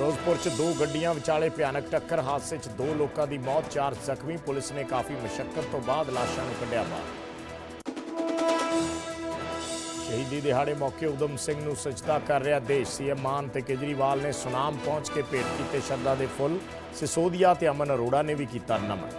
ਫਿਰੋਜ਼ਪੁਰ 'ਚ ਦੋ ਗੱਡੀਆਂ, ਵਿਚਾਲੇ ਭਿਆਨਕ ਟੱਕਰ, ਹਾਦਸੇ 'ਚ ਦੋ ਲੋਕਾਂ ਦੀ ਮੌਤ, ਚਾਰ ਜ਼ਖਮੀ। ਪੁਲਿਸ ਨੇ ਕਾਫੀ ਮਸ਼ੱਕਤ ਤੋਂ ਬਾਅਦ ਲਾਸ਼ਾਂ ਨੂੰ ਕੱਢਿਆ ਬਾਹਰ। ਸ਼ਹੀਦੀ ਦਿਹਾੜੇ ਮੌਕੇ ਉਦਮ ਸਿੰਘ ਨੂੰ ਸਜਦਾ ਕਰ ਰਿਹਾ ਦੇਸ਼। ਸੀਐਮ ਮਾਨ ਤੇ ਕੇਜਰੀਵਾਲ ਨੇ ਸੁਨਾਮ ਪਹੁੰਚ ਕੇ ਭੇਟ ਕੀਤੇ ਸ਼ਰਧਾ ਦੇ ਫੁੱਲ। ਸਿਸੋਦੀਆ ਤੇ ਅਮਨ ਅਰੋੜਾ ਨੇ ਵੀ ਕੀਤਾ ਨਮਨ।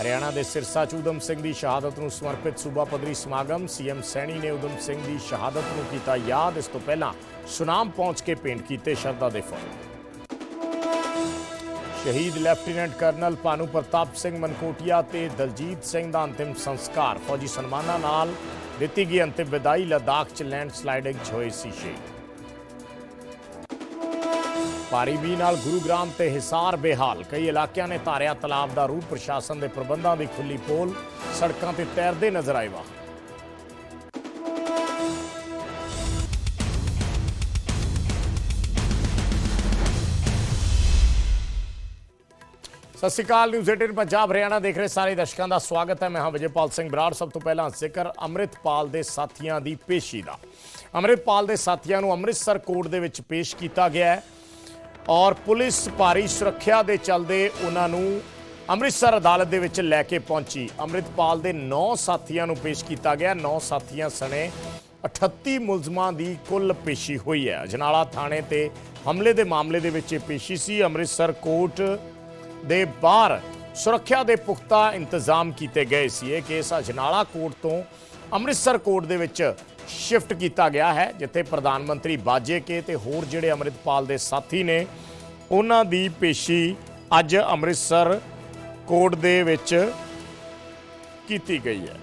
ਹਰਿਆਣਾ ਦੇ ਸਿਰਸਾ 'ਚ ਉਦਮ ਸਿੰਘ ਦੀ ਸ਼ਹਾਦਤ ਨੂੰ ਸਮਰਪਿਤ ਸੂਬਾ ਪੱਧਰੀ ਸਮਾਗਮ। ਸੀਐਮ ਸੈਣੀ ਨੇ ਉਦਮ ਸਿੰਘ ਦੀ ਸ਼ਹਾਦਤ ਨੂੰ ਕੀਤਾ ਯਾਦ। ਇਸ ਤੋਂ ਪਹਿਲਾਂ ਸੁਨਾਮ ਪਹੁੰਚ ਕੇ ਭੇਂਟ ਕੀਤੇ ਸ਼ਰਧਾ ਦੇ ਫੁੱਲ। ਸ਼ਹੀਦ ਲੈਫਟੀਨੈਂਟ ਕਰਨਲ ਭਾਨੂ ਪ੍ਰਤਾਪ ਸਿੰਘ ਮਨਕੋਟੀਆ ਤੇ ਦਲਜੀਤ ਸਿੰਘ ਦਾ ਅੰਤਿਮ ਸੰਸਕਾਰ। ਫੌਜੀ ਸਨਮਾਨਾਂ ਨਾਲ ਦਿੱਤੀ ਗਈ ਅੰਤਿਮ ਵਿਦਾਈ ਲਦਾਖ 'ਚ ਲੈਂਡ ਸਲਾਈਡਿੰਗ 'ਚ ਹੋਏ ਸੀ ਸ਼ਹੀਦ। ਭਾਰੀ ਮੀਂਹ ਨਾਲ ਗੁਰੂਗ੍ਰਾਮ ਤੇ ਹਿਸਾਰ ਬੇਹਾਲ। ਕਈ ਇਲਾਕਿਆਂ ਨੇ ਧਾਰਿਆ ਤਲਾਬ ਦਾ ਰੂਪ ਪ੍ਰਸ਼ਾਸਨ ਦੇ ਪ੍ਰਬੰਧਾਂ ਦੀ ਖੁੱਲੀ ਪੋਲ। ਸੜਕਾਂ ਤੇ ਤੈਰਦੇ ਨਜ਼ਰ ਆਏ ਵਾਹਨ। ਸਤਿ ਸ਼੍ਰੀ ਅਕਾਲ ਨਿਊਜ਼ 18 ਪੰਜਾਬ, ਹਰਿਆਣਾ ਦੇਖ ਰਹੇ ਸਾਰੇ ਦਰਸ਼ਕਾਂ ਦਾ ਸਵਾਗਤ ਹੈ। ਮੈਂ ਹਾਂ ਵਿਜੇਪਾਲ ਸਿੰਘ ਬਰਾੜ। ਸਭ ਤੋਂ ਪਹਿਲਾਂ ਜ਼ਿਕਰ ਅੰਮ੍ਰਿਤਪਾਲ ਦੇ ਸਾਥੀਆਂ ਦੀ ਪੇਸ਼ੀ ਦਾ। ਅੰਮ੍ਰਿਤਪਾਲ ਦੇ ਸਾਥੀਆਂ ਨੂੰ ਅੰਮ੍ਰਿਤਸਰ ਕੋਰਟ ਦੇ ਵਿੱਚ ਪੇਸ਼ ਕੀਤਾ ਗਿਆ ਹੈ ਔਰ ਪੁਲਿਸ ਭਾਰੀ ਸੁਰੱਖਿਆ ਦੇ ਚਲਦੇ ਉਹਨਾਂ ਨੂੰ ਅੰਮ੍ਰਿਤਸਰ ਅਦਾਲਤ ਦੇ ਵਿੱਚ ਲੈ ਕੇ ਪਹੁੰਚੀ। ਅੰਮ੍ਰਿਤਪਾਲ ਦੇ 9 ਸਾਥੀਆਂ ਨੂੰ ਪੇਸ਼ ਕੀਤਾ ਗਿਆ। 9 ਸਾਥੀਆਂ ਸਣੇ 38 ਮੁਲਜ਼ਮਾਂ ਦੀ ਕੁੱਲ ਪੇਸ਼ੀ ਹੋਈ ਹੈ। ਅਜਨਾਲਾ ਥਾਣੇ ਤੇ ਹਮਲੇ ਦੇ ਮਾਮਲੇ ਦੇ ਵਿੱਚ ਇਹ ਪੇਸ਼ੀ ਸੀ। ਅੰਮ੍ਰਿਤਸਰ ਕੋਰਟ ਦੇ ਬਾਹਰ ਸੁਰੱਖਿਆ ਦੇ ਪੁਖਤਾ ਇੰਤਜ਼ਾਮ ਕੀਤੇ ਗਏ ਸੀ। ਇਹ ਕੇਸ ਅਜਨਾਲਾ ਕੋਰਟ ਤੋਂ ਅੰਮ੍ਰਿਤਸਰ ਕੋਰਟ ਦੇ ਵਿੱਚ ਸ਼ਿਫਟ ਕੀਤਾ ਗਿਆ ਹੈ, ਜਿੱਥੇ ਪ੍ਰਧਾਨ ਮੰਤਰੀ ਬਾਜੇ ਕੇ ਤੇ ਹੋਰ ਜਿਹੜੇ ਅੰਮ੍ਰਿਤਪਾਲ ਦੇ ਸਾਥੀ ਨੇ, ਉਹਨਾਂ ਦੀ ਪੇਸ਼ੀ ਅੱਜ ਅੰਮ੍ਰਿਤਸਰ ਕੋਰਟ ਦੇ ਵਿੱਚ ਕੀਤੀ ਗਈ ਹੈ।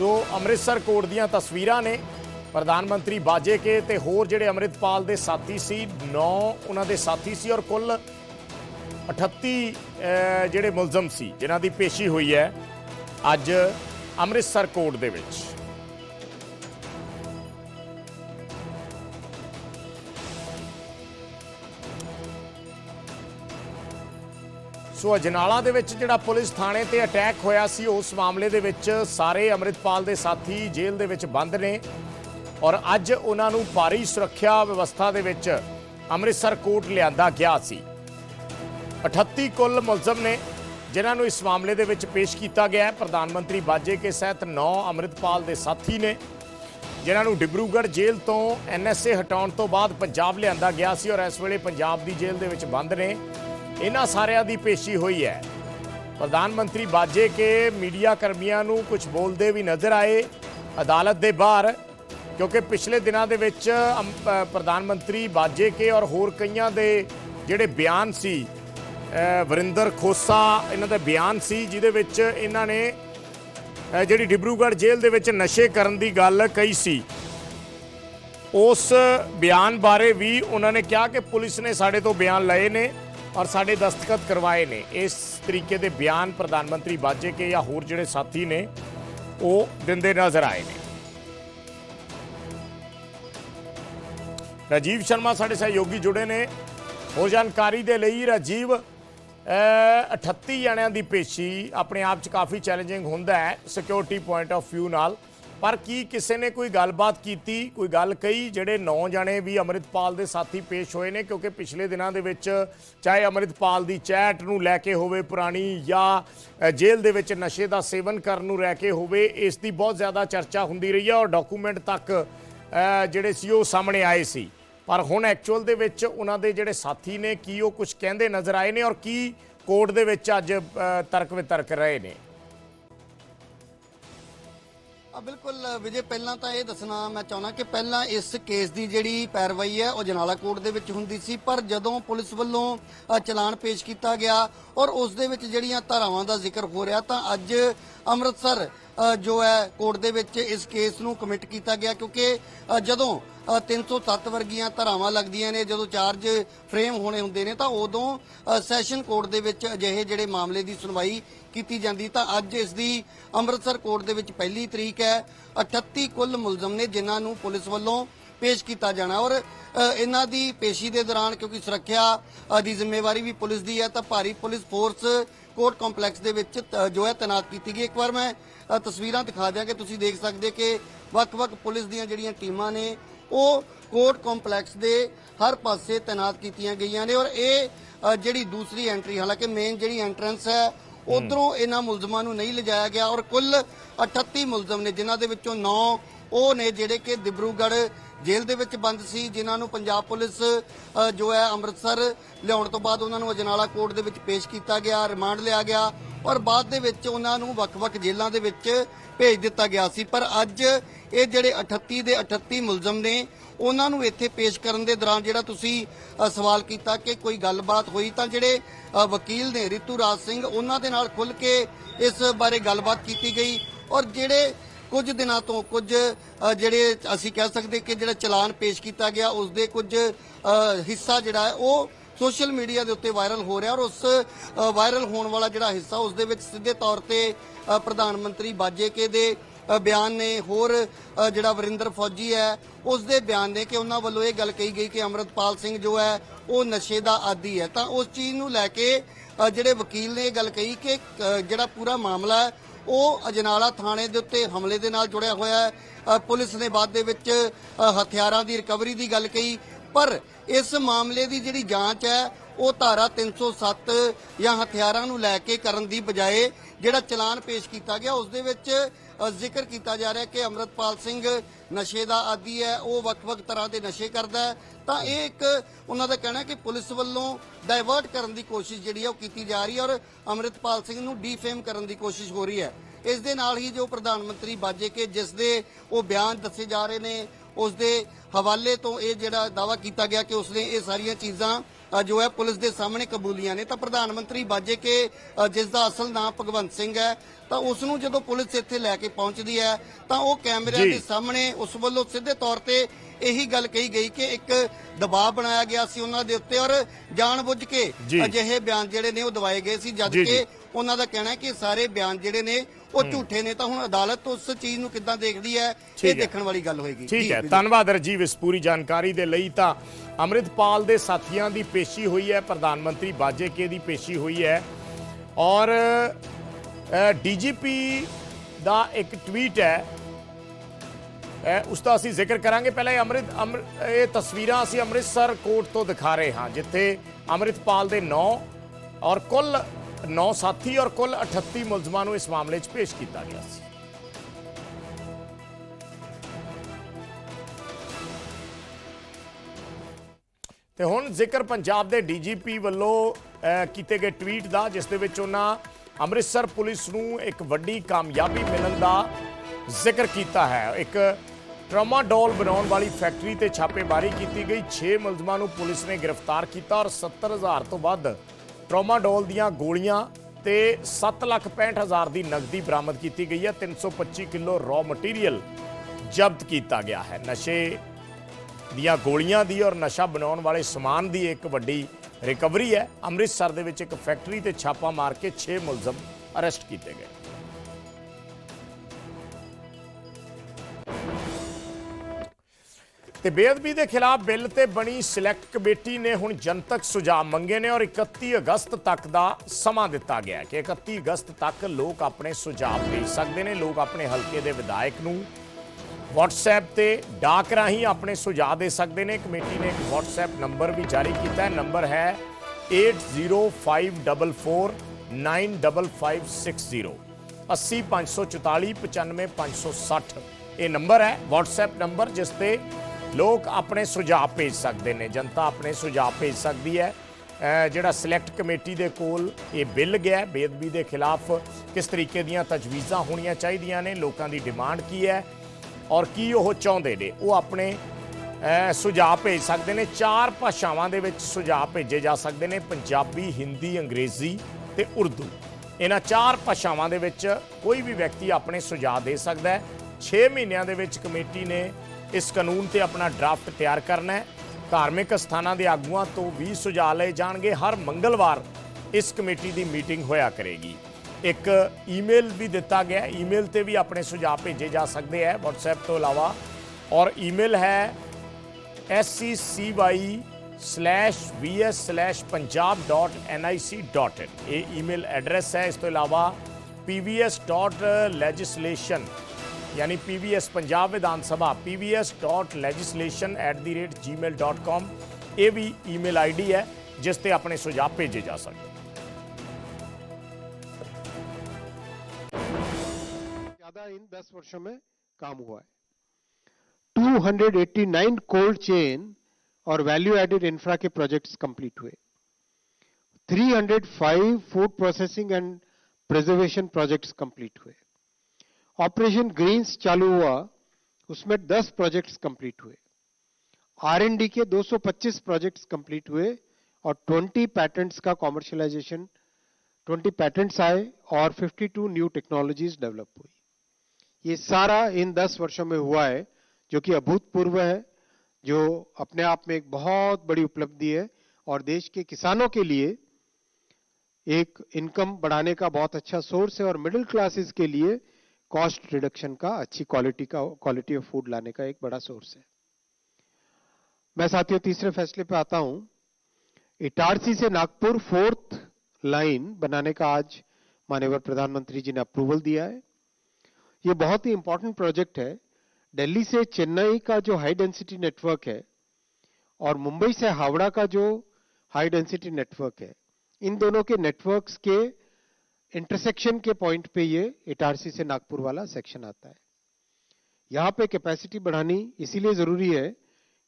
ਸੋ ਅੰਮ੍ਰਿਤਸਰ ਕੋਰਟ ਦੀਆਂ ਤਸਵੀਰਾਂ ਨੇ ਪ੍ਰਧਾਨ ਮੰਤਰੀ ਬਾਜੇ ਕੇ ਤੇ ਹੋਰ ਜਿਹੜੇ ਅੰਮ੍ਰਿਤਪਾਲ ਦੇ ਸਾਥੀ ਸੀ 9 ਉਹਨਾਂ ਦੇ ਸਾਥੀ ਸੀ ਔਰ ਕੁੱਲ 38 ਜਿਹੜੇ ਮੁਲਜ਼ਮ ਸੀ, ਜਿਨ੍ਹਾਂ ਦੀ ਪੇਸ਼ੀ ਹੋਈ ਹੈ ਅੱਜ ਅੰਮ੍ਰਿਤਸਰ ਕੋਰਟ ਦੇ ਵਿੱਚ। ਸੋ ਅਜਨਾਲਾ ਦੇ ਵਿੱਚ ਜਿਹੜਾ ਪੁਲਿਸ ਥਾਣੇ ਤੇ ਅਟੈਕ ਹੋਇਆ ਸੀ, ਉਸ ਮਾਮਲੇ ਦੇ ਵਿੱਚ ਸਾਰੇ ਅੰਮ੍ਰਿਤਪਾਲ ਦੇ ਸਾਥੀ ਜੇਲ੍ਹ ਦੇ ਵਿੱਚ ਬੰਦ ਨੇ ਔਰ ਅੱਜ ਉਹਨਾਂ ਨੂੰ ਭਾਰੀ ਸੁਰੱਖਿਆ ਵਿਵਸਥਾ ਦੇ ਵਿੱਚ ਅੰਮ੍ਰਿਤਸਰ ਕੋਰਟ ਲਿਆਂਦਾ ਗਿਆ ਸੀ। 38 ਕੁੱਲ ਮੁਲਜ਼ਮ ਨੇ ਜਿਨ੍ਹਾਂ ਨੂੰ ਇਸ ਮਾਮਲੇ ਦੇ ਵਿੱਚ ਪੇਸ਼ ਕੀਤਾ ਗਿਆ ਹੈ। ਪ੍ਰਧਾਨ ਮੰਤਰੀ ਬਾਜੇ ਕੇ ਸਹਿਤ 9 ਅੰਮ੍ਰਿਤਪਾਲ ਦੇ ਸਾਥੀ ਨੇ, ਜਿਨ੍ਹਾਂ ਨੂੰ ਡਿਬਰੂਗੜ੍ਹ ਜੇਲ੍ਹ ਤੋਂ ਐਨਐਸਏ ਹਟਾਉਣ ਤੋਂ ਬਾਅਦ ਪੰਜਾਬ ਲਿਆਂਦਾ ਗਿਆ ਸੀ ਔਰ ਇਸ ਵੇਲੇ ਪੰਜਾਬ ਦੀ ਜੇਲ੍ਹ ਦੇ ਵਿੱਚ ਬੰਦ ਨੇ। ਇਹਨਾਂ ਸਾਰਿਆਂ ਦੀ ਪੇਸ਼ੀ ਹੋਈ ਹੈ। ਪ੍ਰਧਾਨ ਮੰਤਰੀ ਬਾਜੇ ਕੇ ਮੀਡੀਆ ਕਰਮੀਆਂ ਨੂੰ ਕੁਝ ਬੋਲਦੇ ਵੀ ਨਜ਼ਰ ਆਏ ਅਦਾਲਤ ਦੇ ਬਾਹਰ, ਕਿਉਂਕਿ ਪਿਛਲੇ ਦਿਨਾਂ ਦੇ ਵਿੱਚ ਪ੍ਰਧਾਨ ਮੰਤਰੀ ਬਾਜੇ ਕੇ ਔਰ ਹੋਰ ਕਈਆਂ ਦੇ ਜਿਹੜੇ ਬਿਆਨ ਸੀ ਵਰਿੰਦਰ ਖੋਸਾ, ਇਹਨਾਂ ਦਾ ਬਿਆਨ ਸੀ, ਜਿਹਦੇ ਵਿੱਚ ਇਹਨਾਂ ਨੇ ਜਿਹੜੀ ਡਿਬਰੂਗੜ੍ਹ ਜੇਲ੍ਹ ਦੇ ਵਿੱਚ ਨਸ਼ੇ ਕਰਨ ਦੀ ਗੱਲ ਕਹੀ ਸੀ। ਉਸ ਬਿਆਨ ਬਾਰੇ ਵੀ ਉਹਨਾਂ ਨੇ ਕਿਹਾ ਕਿ ਪੁਲਿਸ ਨੇ ਸਾਡੇ ਤੋਂ ਬਿਆਨ ਲਏ ਨੇ। ਔਰ ਸਾਡੇ ਦਸਤਖਤ ਕਰਵਾਏ ਨੇ। ਇਸ ਤਰੀਕੇ ਦੇ ਬਿਆਨ ਪ੍ਰਧਾਨ ਮੰਤਰੀ ਬਾਜੇ ਕੇ ਜਾਂ ਹੋਰ ਜਿਹੜੇ ਸਾਥੀ ਨੇ, ਉਹ ਦਿੰਦੇ ਨਜ਼ਰ ਆਏ ਨੇ। ਰਾਜੀਵ ਸ਼ਰਮਾ ਸਾਡੇ ਸਹਿਯੋਗੀ ਜੁੜੇ ਨੇ। ਹੋਰ ਜਾਣਕਾਰੀ ਦੇ ਲਈ ਰਾਜੀਵ, ਅਹ 38 ਜਣਿਆਂ ਦੀ ਪੇਸ਼ੀ ਆਪਣੇ ਆਪ 'ਚ ਕਾਫੀ ਚੈਲੰਜਿੰਗ ਹੁੰਦਾ ਹੈ ਸਿਕਿਉਰਿਟੀ ਪੁਆਇੰਟ ਆਫ View ਨਾਲ। ਪਰ ਕੀ ਕਿਸੇ ਨੇ ਕੋਈ ਗੱਲਬਾਤ ਕੀਤੀ, ਕੋਈ ਗੱਲ ਕਹੀ, ਜਿਹੜੇ ਨੌ ਜਾਣੇ ਵੀ ਅੰਮ੍ਰਿਤਪਾਲ ਦੇ ਸਾਥੀ ਪੇਸ਼ ਹੋਏ ਨੇ? ਕਿਉਂਕਿ ਪਿਛਲੇ ਦਿਨਾਂ ਦੇ ਵਿੱਚ ਚਾਹੇ ਅੰਮ੍ਰਿਤਪਾਲ ਦੀ ਚੈਟ ਨੂੰ ਲੈ ਕੇ ਹੋਵੇ ਪੁਰਾਣੀ ਜਾਂ ਜੇਲ੍ਹ ਦੇ ਵਿੱਚ ਨਸ਼ੇ ਦਾ ਸੇਵਨ ਕਰਨ ਨੂੰ ਲੈ ਕੇ ਹੋਵੇ, ਇਸ ਦੀ ਬਹੁਤ ਜ਼ਿਆਦਾ ਚਰਚਾ ਹੁੰਦੀ ਰਹੀ ਹੈ ਔਰ ਡਾਕੂਮੈਂਟ ਤੱਕ ਜਿਹੜੇ ਸੀ ਉਹ ਸਾਹਮਣੇ ਆਏ ਸੀ। ਪਰ ਹੁਣ ਐਕਚੁਅਲ ਦੇ ਵਿੱਚ ਉਹਨਾਂ ਦੇ ਜਿਹੜੇ ਸਾਥੀ ਨੇ, ਕੀ ਉਹ ਕੁਝ ਕਹਿੰਦੇ ਨਜ਼ਰ ਆਏ ਨੇ ਔਰ ਕੀ ਕੋਰਟ ਦੇ ਵਿੱਚ ਅੱਜ ਤਰਕ ਵਿਤਰਕ ਰਹੇ ਨੇ? ਆ ਬਿਲਕੁਲ ਵਿਜੇ ਪਹਿਲਾਂ ਤਾਂ ਇਹ ਦੱਸਣਾ ਮੈਂ ਚਾਹੁੰਦਾ ਕਿ ਪਹਿਲਾਂ ਇਸ ਕੇਸ ਦੀ ਜਿਹੜੀ ਪੈਰਵਾਈ ਹੈ ਉਹ ਜਨਾਲਾ ਕੋਰਟ ਦੇ ਵਿੱਚ ਹੁੰਦੀ ਸੀ ਪਰ ਜਦੋਂ ਪੁਲਿਸ ਵੱਲੋਂ ਅ, ਚਲਾਨ ਪੇਸ਼ ਕੀਤਾ ਗਿਆ ਔਰ ਉਸ ਦੇ ਵਿੱਚ ਜਿਹੜੀਆਂ ਧਾਰਾਵਾਂ ਦਾ ਜ਼ਿਕਰ ਹੋ ਰਿਹਾ ਤਾਂ ਅੱਜ ਅੰਮ੍ਰਿਤਸਰ ਅ, ਜੋ ਹੈ ਕੋਰਟ ਦੇ ਵਿੱਚ ਇਸ ਕੇਸ ਨੂੰ ਕਮਿਟ ਕੀਤਾ ਗਿਆ ਕਿਉਂਕਿ ਅ, ਜਦੋਂ 307 ਵਰਗੀਆਂ ਧਾਰਾਵਾਂ ਲੱਗਦੀਆਂ ਨੇ। ਜਦੋਂ ਚਾਰਜ ਫਰੇਮ ਹੋਣੇ ਹੁੰਦੇ ਨੇ ਤਾਂ ਉਦੋਂ ਸੈਸ਼ਨ ਕੋਰਟ ਦੇ ਵਿੱਚ ਅਜਿਹੇ ਜਿਹੜੇ ਮਾਮਲੇ ਦੀ ਸੁਣਵਾਈ ਕੀਤੀ ਜਾਂਦੀ ਤਾਂ ਅੱਜ ਇਸ ਦੀ ਅੰਮ੍ਰਿਤਸਰ ਕੋਰਟ ਦੇ ਵਿੱਚ ਪਹਿਲੀ ਤਰੀਕ ਹੈ। 38 ਕੁੱਲ ਮੁਲਜ਼ਮ ਨੇ ਜਿਨ੍ਹਾਂ ਨੂੰ ਪੁਲਿਸ ਵੱਲੋਂ ਪੇਸ਼ ਕੀਤਾ ਜਾਣਾ। ਔਰ ਇਹਨਾਂ ਦੀ ਪੇਸ਼ੀ ਦੇ ਦੌਰਾਨ ਕਿਉਂਕਿ ਸੁਰੱਖਿਆ ਦੀ ਜ਼ਿੰਮੇਵਾਰੀ ਵੀ ਪੁਲਿਸ ਦੀ ਹੈ ਤਾਂ ਭਾਰੀ ਪੁਲਿਸ ਫੋਰਸ ਕੋਰਟ ਕੰਪਲੈਕਸ ਦੇ ਵਿੱਚ ਜੋ ਹੈ ਤਾਇਨਾਤ ਕੀਤੀ ਗਈ। ਇੱਕ ਵਾਰ ਮੈਂ ਤਸਵੀਰਾਂ ਦਿਖਾ ਦਿਆਂ ਕਿ ਤੁਸੀਂ ਦੇਖ ਸਕਦੇ ਕਿ ਵੱਖ-ਵੱਖ ਪੁਲਿਸ ਦੀਆਂ ਜਿਹੜੀਆਂ ਟੀਮਾਂ ਨੇ ਉਹ ਕੋਰਟ ਕੰਪਲੈਕਸ ਦੇ ਹਰ ਪਾਸੇ ਤਾਇਨਾਤ ਕੀਤੀਆਂ ਗਈਆਂ ਨੇ ਔਰ ਇਹ ਅ, ਜਿਹੜੀ ਦੂਸਰੀ ਐਂਟਰੀ ਹਾਲਾਂਕਿ ਮੇਨ ਜਿਹੜੀ ਐਂਟਰੈਂਸ ਹੈ ਉਧਰੋਂ ਇਹਨਾਂ ਮੁਲਜ਼ਮਾਂ ਨੂੰ ਨਹੀਂ ਲਿਜਾਇਆ ਗਿਆ ਔਰ ਕੁੱਲ 38 ਮੁਲਜ਼ਮ ਨੇ ਜਿਨ੍ਹਾਂ ਦੇ ਵਿੱਚੋਂ 9 ਉਹ ਨੇ ਜਿਹੜੇ ਕਿ ਦਿਬਰੂਗੜ੍ਹ ਜੇਲ੍ਹ ਦੇ ਵਿੱਚ ਬੰਦ ਸੀ, ਜਿਨ੍ਹਾਂ ਨੂੰ ਪੰਜਾਬ ਪੁਲਿਸ ਜੋ ਹੈ ਅੰਮ੍ਰਿਤਸਰ ਲਿਆਉਣ ਤੋਂ ਬਾਅਦ ਉਹਨਾਂ ਨੂੰ ਅਜਨਾਲਾ ਕੋਰਟ ਦੇ ਵਿੱਚ ਪੇਸ਼ ਕੀਤਾ ਗਿਆ, ਰਿਮਾਂਡ ਲਿਆ ਗਿਆ ਔਰ ਬਾਅਦ ਦੇ ਵਿੱਚ ਉਹਨਾਂ ਨੂੰ ਵੱਖ-ਵੱਖ ਜੇਲ੍ਹਾਂ ਦੇ ਵਿੱਚ ਭੇਜ ਦਿੱਤਾ ਗਿਆ ਸੀ। ਪਰ ਅੱਜ ਇਹ ਜਿਹੜੇ 38 ਦੇ 38 ਮੁਲਜ਼ਮ ਨੇ, ਉਹਨਾਂ ਨੂੰ ਇੱਥੇ ਪੇਸ਼ ਕਰਨ ਦੇ ਦੌਰਾਨ ਜਿਹੜਾ ਤੁਸੀਂ ਸਵਾਲ ਕੀਤਾ ਕਿ ਕੋਈ ਗੱਲਬਾਤ ਹੋਈ ਤਾਂ ਜਿਹੜੇ ਵਕੀਲ ਨੇ ਰਿਤੂ ਰਾਜ ਸਿੰਘ, ਉਹਨਾਂ ਦੇ ਨਾਲ ਖੁੱਲ ਕੇ ਇਸ ਬਾਰੇ ਗੱਲਬਾਤ ਕੀਤੀ ਗਈ ਔਰ ਜਿਹੜੇ ਕੁਝ ਦਿਨਾਂ ਤੋਂ ਕੁਝ ਜਿਹੜੇ ਅਸੀਂ ਕਹਿ ਸਕਦੇ ਕਿ ਜਿਹੜਾ ਚਲਾਨ ਪੇਸ਼ ਕੀਤਾ ਗਿਆ ਉਸ ਦੇ ਕੁਝ ਹਿੱਸਾ ਜਿਹੜਾ ਹੈ, ਉਹ ਸੋਸ਼ਲ ਮੀਡੀਆ ਦੇ ਉੱਤੇ ਵਾਇਰਲ ਹੋ ਰਿਹਾ ਔਰ ਉਸ ਵਾਇਰਲ ਹੋਣ ਵਾਲਾ ਜਿਹੜਾ ਹਿੱਸਾ ਉਸ ਦੇ ਵਿੱਚ ਸਿੱਧੇ ਤੌਰ ਤੇ ਪ੍ਰਧਾਨ ਮੰਤਰੀ ਬਾਜੇਕੇ ਦੇ ਬਿਆਨ ਨੇ, ਹੋਰ ਜਿਹੜਾ ਵਰਿੰਦਰ ਫੌਜੀ ਹੈ ਉਸ ਦੇ ਬਿਆਨ ਨੇ ਕਿ ਉਹਨਾਂ ਵੱਲੋਂ ਇਹ ਗੱਲ ਕਹੀ ਗਈ ਕਿ ਅਮਰਤਪਾਲ ਸਿੰਘ ਜੋ ਹੈ, ਉਹ ਨਸ਼ੇ ਦਾ ਆਦੀ ਹੈ। ਤਾਂ ਉਸ ਚੀਜ਼ ਨੂੰ ਲੈ ਕੇ ਜਿਹੜੇ ਵਕੀਲ ਨੇ ਇਹ ਗੱਲ ਕਹੀ ਕਿ ਜਿਹੜਾ ਪੂਰਾ ਮਾਮਲਾ ਹੈ ਉਹ ਅਜਨਾਲਾ ਥਾਣੇ ਦੇ ਉੱਤੇ ਹਮਲੇ ਦੇ ਨਾਲ ਜੁੜਿਆ ਹੋਇਆ ਹੈ। ਪੁਲਿਸ ਨੇ ਬਾਅਦ ਦੇ ਵਿੱਚ ਹਥਿਆਰਾਂ ਦੀ ਰਿਕਵਰੀ ਦੀ ਗੱਲ ਕਹੀ। ਪਰ ਇਸ ਮਾਮਲੇ ਦੀ ਜਿਹੜੀ ਜਾਂਚ ਹੈ, ਉਹ ਧਾਰਾ 307 ਜਾਂ ਹਥਿਆਰਾਂ ਨੂੰ ਲੈ ਕੇ ਕਰਨ ਦੀ ਬਜਾਏ ਜਿਹੜਾ ਚਲਾਨ ਪੇਸ਼ ਕੀਤਾ ਗਿਆ, ਉਸ ਦੇ ਵਿੱਚ ਜ਼ਿਕਰ ਕੀਤਾ ਜਾ ਰਿਹਾ ਕਿ ਅਮਰਤਪਾਲ ਸਿੰਘ ਨਸ਼ੇ ਦਾ ਆਦੀ ਹੈ, ਉਹ ਵੱਖ-ਵੱਖ ਤਰ੍ਹਾਂ ਦੇ ਨਸ਼ੇ ਕਰਦਾ ਹੈ। ਤਾਂ ਇਹ ਇੱਕ ਉਹਨਾਂ ਦਾ ਕਹਿਣਾ ਕਿ ਪੁਲਿਸ ਵੱਲੋਂ ਡਾਇਵਰਟ ਕਰਨ ਦੀ ਕੋਸ਼ਿਸ਼ ਜਿਹੜੀ ਹੈ ਉਹ ਕੀਤੀ ਜਾ ਰਹੀ ਹੈ ਔਰ ਅਮਰਿਤਪਾਲ ਸਿੰਘ ਨੂੰ ਡੀਫੇਮ ਕਰਨ ਦੀ ਕੋਸ਼ਿਸ਼ ਹੋ ਰਹੀ ਹੈ। ਇਸ ਦੇ ਨਾਲ ਹੀ ਜੋ ਪ੍ਰਧਾਨ ਮੰਤਰੀ ਬਾਜੇ ਕੇ, ਜਿਸ ਦੇ ਉਹ ਬਿਆਨ ਦੱਸੇ ਜਾ ਰਹੇ ਨੇ, ਉਸ ਦੇ ਹਵਾਲੇ ਤੋਂ ਇਹ ਜਿਹੜਾ ਦਾਵਾ ਕੀਤਾ ਗਿਆ ਕਿ ਉਸਨੇ ਇਹ ਸਾਰੀਆਂ ਚੀਜ਼ਾਂ ਜੋ ਹੈ ਪੁਲਿਸ ਦੇ ਸਾਹਮਣੇ ਕਬੂਲੀਆਂ ਨੇ ਤਾਂ ਪ੍ਰਧਾਨ ਮੰਤਰੀ ਬਾਜੇ ਕੇ ਜਿਸ ਦਾ ਅਸਲ ਨਾਮ ਭਗਵੰਤ ਸਿੰਘ ਹੈ ਤਾਂ ਉਸ ਨੂੰ ਜਦੋਂ ਪੁਲਿਸ ਇੱਥੇ ਲੈ ਕੇ ਪਹੁੰਚਦੀ ਹੈ ਤਾਂ ਉਹ ਕੈਮਰਿਆਂ। ਦੇ ਸਾਹਮਣੇ ਉਸ ਵੱਲੋਂ ਸਿੱਧੇ ਤੌਰ ਤੇ ਇਹੀ ਗੱਲ ਕਹੀ ਗਈ ਕਿ ਇੱਕ ਦਬਾਅ ਬਣਾਇਆ ਗਿਆ ਸੀ ਉਹਨਾਂ ਦੇ ਉੱਤੇ ਔਰ ਜਾਣਬੁੱਝ ਕੇ। ਅਜਿਹੇ ਬਿਆਨ ਜਿਹੜੇ ਨੇ ਉਹ ਦਵਾਏ ਗਏ ਸੀ ਜਦ। ਕਿ ਉਹਨਾਂ ਦਾ ਕਹਿਣਾ ਹੈ ਕਿ ਸਾਰੇ ਬਿਆਨ ਜਿਹੜੇ ਨੇ ਉਹ ਝੂਠੇ ਨੇ। ਤਾਂ ਹੁਣ ਅਦਾਲਤ ਉਸ ਚੀਜ਼ ਨੂੰ ਕਿੱਦਾਂ ਦੇਖਦੀ ਹੈ ਇਹ। ਦੇਖਣ ਵਾਲੀ ਗੱਲ ਹੋਏਗੀ। ਠੀਕ ਹੈ। ਧੰਨਵਾਦ ਰਜੀਵ ਇਸ ਪੂਰੀ ਜਾਣਕਾਰੀ ਦੇ ਲਈ। ਤਾਂ ਅੰਮ੍ਰਿਤਪਾਲ ਦੇ ਸਾਥੀਆਂ ਦੀ ਪੇਸ਼ੀ ਹੋਈ ਹੈ ਪ੍ਰਧਾਨ ਮੰਤਰੀ ਬਾਜੇਕੇ ਦੀ ਪੇਸ਼ੀ ਹੋਈ ਹੈ। ਔਰ ਡੀਜੀਪੀ ਦਾ ਇੱਕ ਟਵੀਟ ਹੈ। ਇਹ ਉਸ ਦਾ ਅਸੀਂ ਜ਼ਿਕਰ ਕਰਾਂਗੇ। ਪਹਿਲਾਂ ਇਹ ਅੰਮ੍ਰਿਤ ਅੰਮ੍ਰਿ- ਇਹ ਤਸਵੀਰਾਂ ਅਸੀਂ ਅੰਮ੍ਰਿਤਸਰ ਕੋਰਟ ਤੋਂ ਦਿਖਾ ਰਹੇ ਹਾਂ ਜਿੱਥੇ ਅੰਮ੍ਰਿਤਪਾਲ ਦੇ 9 ਔਰ ਕੁੱਲ 9 ਸਾਥੀ ਔਰ ਕੁੱਲ 38 ਮੁਲਜ਼ਮਾਂ ਨੂੰ ਇਸ ਮਾਮਲੇ 'ਚ ਪੇਸ਼ ਕੀਤਾ ਗਿਆ ਸੀ। ਤੇ ਹੁਣ ਜ਼ਿਕਰ ਪੰਜਾਬ ਦੇ ਡੀਜੀਪੀ ਵੱਲੋਂ ਕੀਤੇ ਗਏ ਟਵੀਟ ਦਾ, ਜਿਸ ਦੇ ਵਿੱਚ ਉਹਨਾਂ ਅੰਮ੍ਰਿਤਸਰ ਪੁਲਿਸ ਨੂੰ ਇੱਕ ਵੱਡੀ ਕਾਮਯਾਬੀ ਮਿਲਣ ਦਾ ਜ਼ਿਕਰ ਕੀਤਾ ਹੈ। ਇੱਕ ਟਰਾਮਾਡੋਲ ਬਣਾਉਣ ਵਾਲੀ ਫੈਕਟਰੀ ਤੇ ਛਾਪੇਮਾਰੀ ਕੀਤੀ ਗਈ। 6 ਮੁਲਜ਼ਮਾਂ ਨੂੰ ਪੁਲਿਸ ਨੇ ਗ੍ਰਿਫਤਾਰ ਕੀਤਾ ਔਰ 70000 ਤੋਂ ਵੱਧ ਟਰੋਮਾਡੋਲ ਦੀਆਂ ਗੋਲੀਆਂ ਤੇ 765000 ਦੀ ਨਗਦੀ ਬਰਾਮਦ ਕੀਤੀ ਗਈ ਹੈ। 325 ਕਿਲੋ ਰॉ ਮਟੀਰੀਅਲ ਜ਼ਬਤ ਕੀਤਾ ਗਿਆ ਹੈ। ਨਸ਼ੇ ਦੀਆਂ ਗੋਲੀਆਂ ਦੀ ਔਰ ਨਸ਼ਾ ਬਣਾਉਣ ਵਾਲੇ ਸਮਾਨ ਦੀ ਇੱਕ ਵੱਡੀ ਰਿਕਵਰੀ ਹੈ। ਅੰਮ੍ਰਿਤਸਰ ਦੇ ਵਿੱਚ ਇੱਕ ਫੈਕਟਰੀ ਤੇ ਛਾਪਾ ਮਾਰ ਕੇ 6 ਮੁਲਜ਼ਮ ਅਰੈਸਟ ਕੀਤੇ ਗਏ। ਤੇ ਬੇਅਦਬੀ ਦੇ ਖਿਲਾਫ ਬਿੱਲ ਤੇ ਬਣੀ ਸਿਲੈਕਟ ਕਮੇਟੀ ਨੇ ਹੁਣ ਜਨਤਕ ਸੁਝਾਅ ਮੰਗੇ ਨੇ ਔਰ 31 ਅਗਸਤ ਤੱਕ ਦਾ ਸਮਾਂ ਦਿੱਤਾ ਗਿਆ ਕਿ 31 ਅਗਸਤ ਤੱਕ ਲੋਕ ਆਪਣੇ ਸੁਝਾਅ ਭੇਜ ਸਕਦੇ ਨੇ, ਲੋਕ ਆਪਣੇ ਹਲਕੇ ਦੇ ਵਿਧਾਇਕ ਨੂੰ WhatsApp ਤੇ ਡਾਕ ਰਾਹੀਂ ਆਪਣੇ ਸੁਝਾਅ ਦੇ ਸਕਦੇ ਨੇ। ਕਮੇਟੀ ਨੇ ਇੱਕ WhatsApp ਨੰਬਰ ਵੀ ਜਾਰੀ ਕੀਤਾ ਹੈ, ਨੰਬਰ ਹੈ 8054495560 80544 95560 ਇਹ ਨੰਬਰ ਹੈ, WhatsApp ਨੰਬਰ, ਜਿਸ ਤੇ ਲੋਕ ਆਪਣੇ ਸੁਝਾਅ ਭੇਜ ਸਕਦੇ ਨੇ ਜਨਤਾ ਆਪਣੇ ਸੁਝਾਅ ਭੇਜ ਸਕਦੀ ਹੈ। ਜਿਹੜਾ ਸਿਲੈਕਟ ਕਮੇਟੀ ਦੇ ਕੋਲ ਇਹ ਬਿੱਲ ਗਿਆ ਹੈ, ਬੇਅਦਬੀ ਦੇ ਖਿਲਾਫ ਕਿਸ ਤਰੀਕੇ ਦੀਆਂ ਤਜਵੀਜ਼ਾਂ ਹੋਣੀਆਂ ਚਾਹੀਦੀਆਂ ਨੇ ਲੋਕਾਂ ਦੀ ਡਿਮਾਂਡ ਕੀ ਹੈ ਔਰ ਕੀ ਉਹ ਚਾਹੁੰਦੇ ਨੇ ਉਹ ਆਪਣੇ ਸੁਝਾਅ ਭੇਜ ਸਕਦੇ ਨੇ। ਚਾਰ ਭਾਸ਼ਾਵਾਂ ਦੇ ਵਿੱਚ ਸੁਝਾਅ ਭੇਜੇ ਜਾ ਸਕਦੇ ਨੇ ਪੰਜਾਬੀ ਹਿੰਦੀ ਅੰਗਰੇਜ਼ੀ ਤੇ ਉਰਦੂ। ਇਹਨਾਂ ਚਾਰ ਭਾਸ਼ਾਵਾਂ ਦੇ ਵਿੱਚ ਕੋਈ ਵੀ ਵਿਅਕਤੀ ਆਪਣੇ ਸੁਝਾਅ ਦੇ ਸਕਦਾ ਹੈ। 6 ਮਹੀਨਿਆਂ ਦੇ ਵਿੱਚ ਕਮੇਟੀ ਨੇ ਇਸ ਕਾਨੂੰਨ ਤੇ ਆਪਣਾ ਡਰਾਫਟ ਤਿਆਰ ਕਰਨਾ ਹੈ। ਧਾਰਮਿਕ ਸਥਾਨਾਂ ਦੇ ਆਗੂਆਂ ਤੋਂ ਵੀ ਸੁਝਾਅ ਲਏ ਜਾਣਗੇ। ਹਰ ਮੰਗਲਵਾਰ ਇਸ ਕਮੇਟੀ ਦੀ ਮੀਟਿੰਗ ਹੋਇਆ ਕਰੇਗੀ। ਇੱਕ ਈਮੇਲ ਵੀ ਦਿੱਤਾ ਗਿਆ ਈਮੇਲ ਤੇ ਵੀ ਆਪਣੇ ਸੁਝਾਅ ਭੇਜੇ ਜਾ ਸਕਦੇ ਹੈ। WhatsApp ਤੋਂ ਇਲਾਵਾ ਔਰ ਈਮੇਲ ਹੈ sccy/vs/punjab.nic.in ਇਹ ਈਮੇਲ ਐਡਰੈਸ ਹੈ। ਇਸ ਤੋਂ ਇਲਾਵਾ pvs.legislation ਯਾਨੀ pvs ਪੰਜਾਬ ਵਿਧਾਨ ਸਭਾ pvs.legislation@gmail.com ਇਹ ਵੀ ਈਮੇਲ ਆਈਡੀ ਹੈ ਜਿਸ ਤੇ ਆਪਣੇ ਸੁਝਾਅ ਭੇਜੇ ਜਾ ਸਕਦੇ ज्यादा इन 10 वर्षों में काम हुआ है 289 कोल्ड चेन और वैल्यू एडेड इंफ्रा के प्रोजेक्ट्स कंप्लीट हुए 305 food processing and preservation projects complete हुए ऑपरेशन ग्रीन्स चालू हुआ, उसमें 10 प्रोजेक्ट्स कंप्लीट हुए। आरएनडी के 225 प्रोजेक्ट्स कंप्लीट हुए और 20 पैटेंट्स का कॉमर्शियलाइजेशन 20 पैटेंट्स आए और 52 न्यू टेक्नोलॉजीज़ डेवलप हुई। ये सारा इन 10 वर्षों में हुआ है, जो कि अभूतपूर्व है, जो अपने आप में एक बहुत बड़ी उपलब्धि है और देश के किसानों के लिए एक इनकम बढ़ाने का बहुत अच्छा सोर्स है और मिडिल क्लासेस के लिए कॉस्ट रिडक्शन का, अच्छी क्वालिटी का क्वालिटी ऑफ़ फ़ूड लाने का एक बड़ा सोर्स है। मैं साथियों, तीसरे फैसले पे आता हूँ। इटारसी से नागपुर फोर्थ लाइन बनाने का आज माननीय प्रधानमंत्री जी ने अप्रूवल दिया है। ये बहुत ही इंपॉर्टेंट प्रोजेक्ट है। दिल्ली से चेन्नई का जो हाई डेंसिटी नेटवर्क है और मुंबई से हावड़ा का जो हाई डेंसिटी नेटवर्क है, इन दोनों के नेटवर्क्स के इंटरसेक्शन के पॉइंट पे ये इटारसी से नागपुर वाला सेक्शन आता है। यहाँ पे कैपेसिटी बढ़ानी इसीलिए ज़रूरी है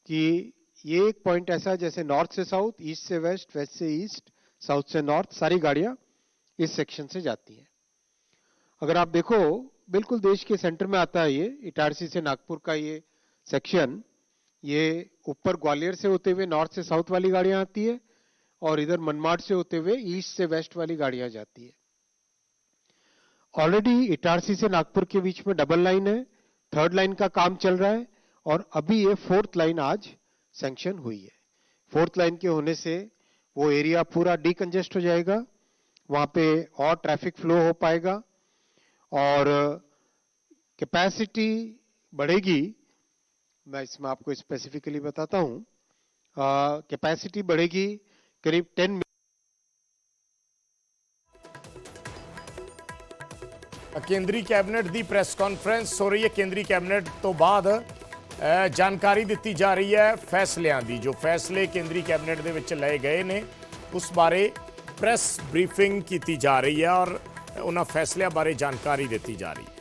कि ये एक पॉइंट ऐसा है, जैसे नॉर्थ से साउथ, ईस्ट से वेस्ट वेस्ट से ईस्ट, साउथ से नॉर्थ, सारी गाड़ियाँ इस सेक्शन से जाती हैं। अगर आप देखो, बिल्कुल देश के सेंटर में आता है ये इटारसी से नागपुर का ये सेक्शन, ये ऊपर ग्वालियर से होते हुए नॉर्थ से साउथ वाली गाड़ियाँ आती है और इधर मनमाड से होते हुए ईस्ट से वेस्ट वाली गाड़ियाँ जाती है। ऑलरेडी इटारसी से नागपुर के बीच में डबल लाइन है थर्ड लाइन का काम चल रहा है, और अभी ये फोर्थ लाइन आज सैंक्शन हुई है। फोर्थ लाइन के होने से वो एरिया पूरा डिकंजेस्ट हो जाएगा, वहाँ पे और ट्रैफ़िक फ्लो हो पाएगा, और कैपेसिटी बढ़ेगी। मैं इसमें आपको स्पेसिफिकली बताता हूँ। कैपेसिटी बढ़ेगी करीब 10 ਕੇਂਦਰੀ ਕੈਬਨਿਟ ਦੀ ਪ੍ਰੈਸ ਕਾਨਫਰੰਸ ਹੋ ਰਹੀ ਹੈ। ਕੇਂਦਰੀ ਕੈਬਨਿਟ ਤੋਂ ਬਾਅਦ ਜਾਣਕਾਰੀ ਦਿੱਤੀ ਜਾ ਰਹੀ ਹੈ ਫੈਸਲਿਆਂ ਦੀ, ਜੋ ਫੈਸਲੇ ਕੇਂਦਰੀ ਕੈਬਨਿਟ ਦੇ ਵਿੱਚ ਲਏ ਗਏ ਨੇ। ਉਸ ਬਾਰੇ ਪ੍ਰੈਸ ਬਰੀਫਿੰਗ ਕੀਤੀ ਜਾ ਰਹੀ ਹੈ ਔਰ ਉਹਨਾਂ ਫੈਸਲਿਆਂ ਬਾਰੇ ਜਾਣਕਾਰੀ ਦਿੱਤੀ ਜਾ ਰਹੀ ਹੈ।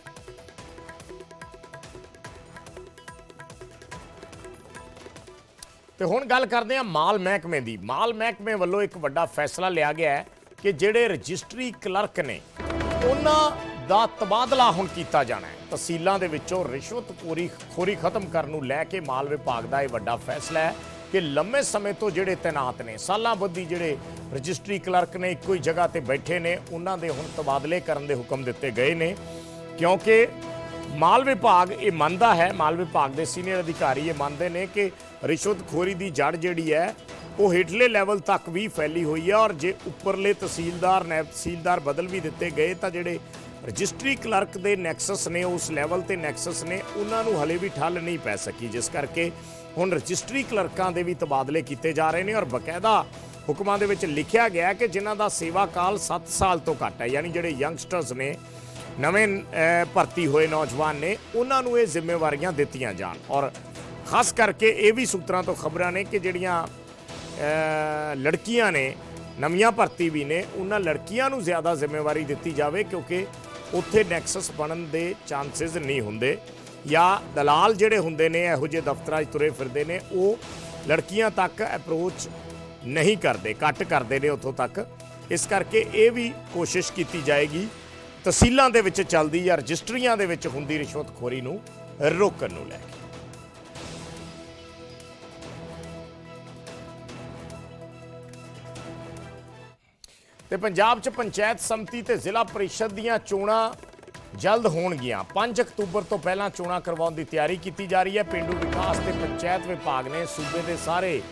ਤੇ ਹੁਣ ਗੱਲ ਕਰਦੇ ਹਾਂ ਮਾਲ ਮਹਿਕਮੇ ਦੀ। ਮਾਲ ਮਹਿਕਮੇ ਵੱਲੋਂ ਇੱਕ ਵੱਡਾ ਫੈਸਲਾ ਲਿਆ ਗਿਆ ਹੈ ਕਿ ਜਿਹੜੇ ਰਜਿਸਟਰੀ ਕਲਰਕ ਨੇ, ਉਹਨਾਂ ਦਾ ਤਬਾਦਲਾ ਹੁਣ ਕੀਤਾ ਜਾਣਾ ਹੈ। ਤਹਿਸੀਲਾਂ ਦੇ ਵਿੱਚੋਂ ਰਿਸ਼ਵਤਖੋਰੀ ਖੋਰੀ ਖਤਮ ਕਰਨ ਨੂੰ ਲੈ ਕੇ ਮਾਲ ਵਿਭਾਗ ਦਾ ਇਹ ਵੱਡਾ ਫੈਸਲਾ ਹੈ ਕਿ ਲੰਮੇ ਸਮੇਂ ਤੋਂ ਜਿਹੜੇ ਤੈਨਾਤ ਨੇ, ਸਾਲਾਂ ਬੱਧੀ ਜਿਹੜੇ ਰਜਿਸਟਰੀ ਕਲਰਕ ਨੇ, ਇੱਕੋ ਹੀ ਜਗ੍ਹਾ ਤੇ ਬੈਠੇ ਨੇ, ਉਹਨਾਂ ਦੇ ਹੁਣ ਤਬਾਦਲੇ ਕਰਨ ਦੇ ਹੁਕਮ ਦਿੱਤੇ ਗਏ ਨੇ। ਕਿਉਂਕਿ ਮਾਲ ਵਿਭਾਗ ਇਹ ਮੰਨਦਾ ਹੈ, ਮਾਲ ਵਿਭਾਗ ਦੇ ਸੀਨੀਅਰ ਅਧਿਕਾਰੀ ਇਹ ਮੰਨਦੇ ਨੇ ਕਿ ਰਿਸ਼ਵਤਖੋਰੀ ਦੀ ਜੜ ਜਿਹੜੀ ਹੈ, ਉਹ ਹੇਠਲੇ ਲੈਵਲ ਤੱਕ ਵੀ ਫੈਲੀ ਹੋਈ ਹੈ ਔਰ ਜੇ ਉੱਪਰਲੇ ਤਹਿਸੀਲਦਾਰ ਨਾਇਬ ਤਹਿਸੀਲਦਾਰ ਬਦਲ ਵੀ ਦਿੱਤੇ ਗਏ ਤਾਂ ਜਿਹੜੇ ਰਜਿਸਟਰੀ ਕਲਰਕ ਦੇ ਨੈਕਸਸ ਨੇ, ਉਸ ਲੈਵਲ ਤੇ ਨੈਕਸਸ ਨੇ, ਉਹਨਾਂ ਨੂੰ ਹਲੇ ਵੀ ਠੱਲ ਨਹੀਂ ਪੈ ਸਕੀ, ਜਿਸ ਕਰਕੇ ਹੁਣ ਰਜਿਸਟਰੀ ਕਲਰਕਾਂ ਦੇ ਵੀ ਤਬਾਦਲੇ ਕੀਤੇ ਜਾ ਰਹੇ ਨੇ ਔਰ ਬਕਾਇਦਾ ਹੁਕਮਾਂ ਦੇ ਵਿੱਚ ਲਿਖਿਆ ਗਿਆ ਕਿ ਜਿਨ੍ਹਾਂ ਦਾ ਸੇਵਾ ਕਾਲ 7 ਸਾਲ ਤੋਂ ਘੱਟ ਹੈ, ਯਾਨੀ ਜਿਹੜੇ ਯੰਗਸਟਰਸ ਨੇ, ਨਵੇਂ ਭਰਤੀ ਹੋਏ ਨੌਜਵਾਨ ਨੇ, ਉਹਨਾਂ ਨੂੰ ਇਹ ਜ਼ਿੰਮੇਵਾਰੀਆਂ ਦਿੱਤੀਆਂ ਜਾਣ ਔਰ ਖਾਸ ਕਰਕੇ ਇਹ ਵੀ ਸੂਤਰਾਂ ਤੋਂ ਖਬਰਾਂ ਨੇ ਕਿ ਜਿਹੜੀਆਂ ਲੜਕੀਆਂ ਨੇ, ਨਵੀਆਂ ਭਰਤੀ ਵੀ ਨੇ, ਉਹਨਾਂ ਲੜਕੀਆਂ ਨੂੰ ਜ਼ਿਆਦਾ ਜ਼ਿੰਮੇਵਾਰੀ ਦਿੱਤੀ ਜਾਵੇ ਕਿਉਂਕਿ ਉੱਥੇ ਨੈਕਸਸ ਬਣਨ ਦੇ ਚਾਂਸਸ ਨਹੀਂ ਹੁੰਦੇ। ਜਾਂ ਦਲਾਲ ਜਿਹੜੇ ਹੁੰਦੇ ਨੇ, ਇਹੋ ਜਿਹੇ ਦਫ਼ਤਰਾਂ 'ਚ ਤੁਰੇ ਫਿਰਦੇ ਨੇ, ਉਹ ਲੜਕੀਆਂ ਤੱਕ ਅਪਰੋਚ ਨਹੀਂ ਕਰਦੇ ਕੱਟ ਕਰਦੇ ਨੇ ਉੱਥੋਂ ਤੱਕ। ਇਸ ਕਰਕੇ ਇਹ ਵੀ ਕੋਸ਼ਿਸ਼ ਕੀਤੀ ਜਾਏਗੀ, ਤਹਿਸੀਲਾਂ ਦੇ ਵਿੱਚ ਚੱਲਦੀ ਜਾਂ ਰਜਿਸਟਰੀਆਂ ਦੇ ਵਿੱਚ ਹੁੰਦੀ ਰਿਸ਼ਵਤਖੋਰੀ ਨੂੰ ਰੋਕਣ ਨੂੰ ਲੈ ਕੇ। ਤੇ ਪੰਜਾਬ 'ਚ ਪੰਚਾਇਤ ਸੰਮਤੀ ਤੇ ਜ਼ਿਲ੍ਹਾ ਪਰਿਸ਼ਦ ਦੀਆਂ ਚੋਣਾਂ ਜਲਦ ਹੋਣਗੀਆਂ। 5 ਅਕਤੂਬਰ ਤੋਂ ਪਹਿਲਾਂ ਚੋਣਾਂ ਕਰਵਾਉਣ ਦੀ ਤਿਆਰੀ ਕੀਤੀ ਜਾ ਰਹੀ ਹੈ। ਪਿੰਡੂ ਵਿਕਾਸ ਤੇ ਪੰਚਾਇਤ ਵਿਭਾਗ ਨੇ ਸੂਬੇ ਦੇ ਸਾਰੇ